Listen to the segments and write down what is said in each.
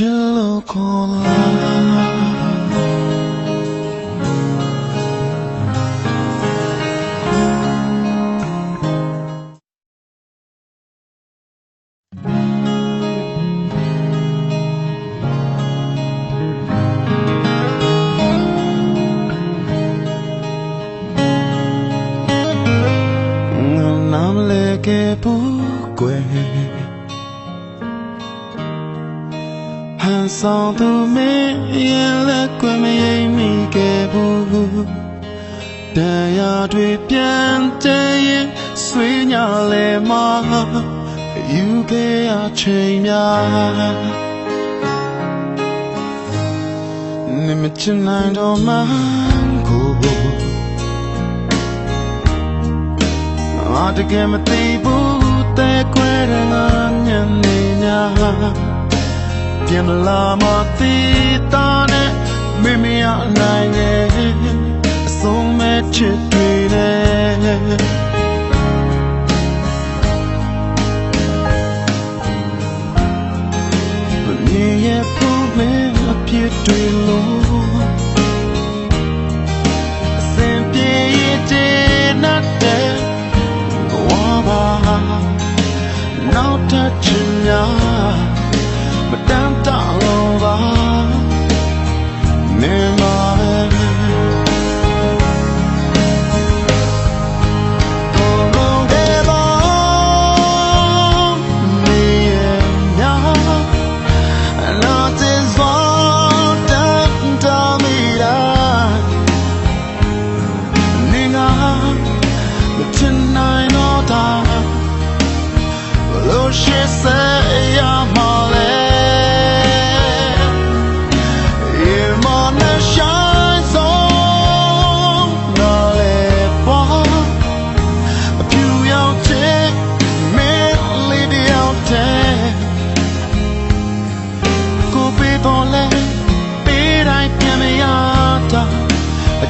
一路过来，无论哪里都不归。 ခံဆောင်သူမင်းရဲ့လက်ကွယ်မရိပ်မိခဲ့ဘူးတရားတွေပြန်ကြရင်ဆွေးညာလဲမယူခဲ့ရချိန်များနေမချင်နိုင်တော့မှကိုကိုမတကယ်မသိဘူးတဲ့ကွယ်ရငါညံနေညာ ပြင်လာမသီတာနဲ့မိမရနိုင်ငယ်အဆုံးမဲ့ချစ်တွေနဲ့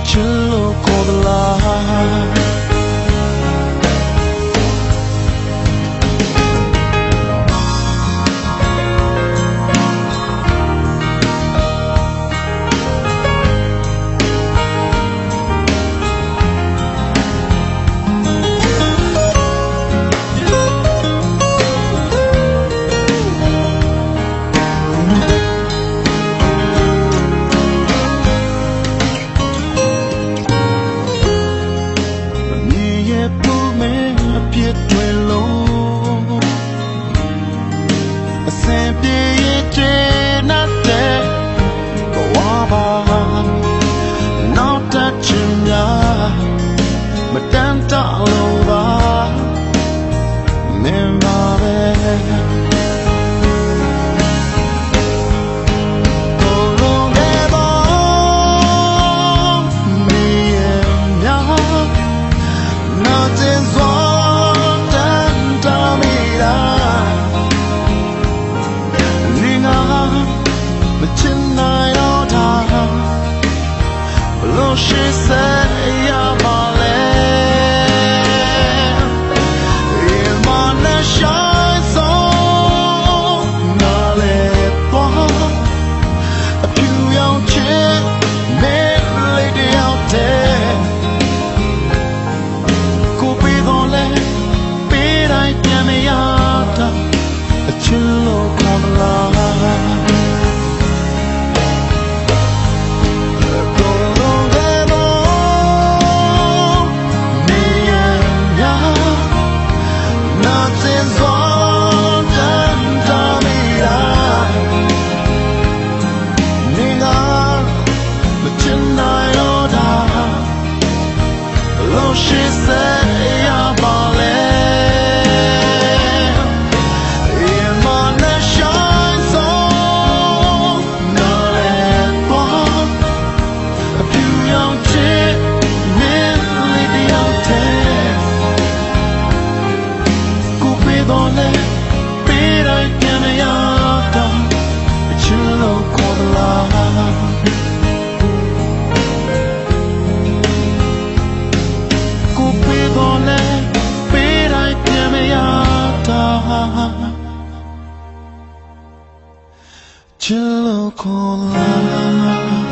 前路过的浪。Midnight order Below shade တော်လဲပေးတိုင်းပြန်မရတော့အချစ်လို့ခေါ်သလားကိုပေးတော်လဲပေးတိုင်းပြန်မရတော့ချစ်လို့ခေါ်သလား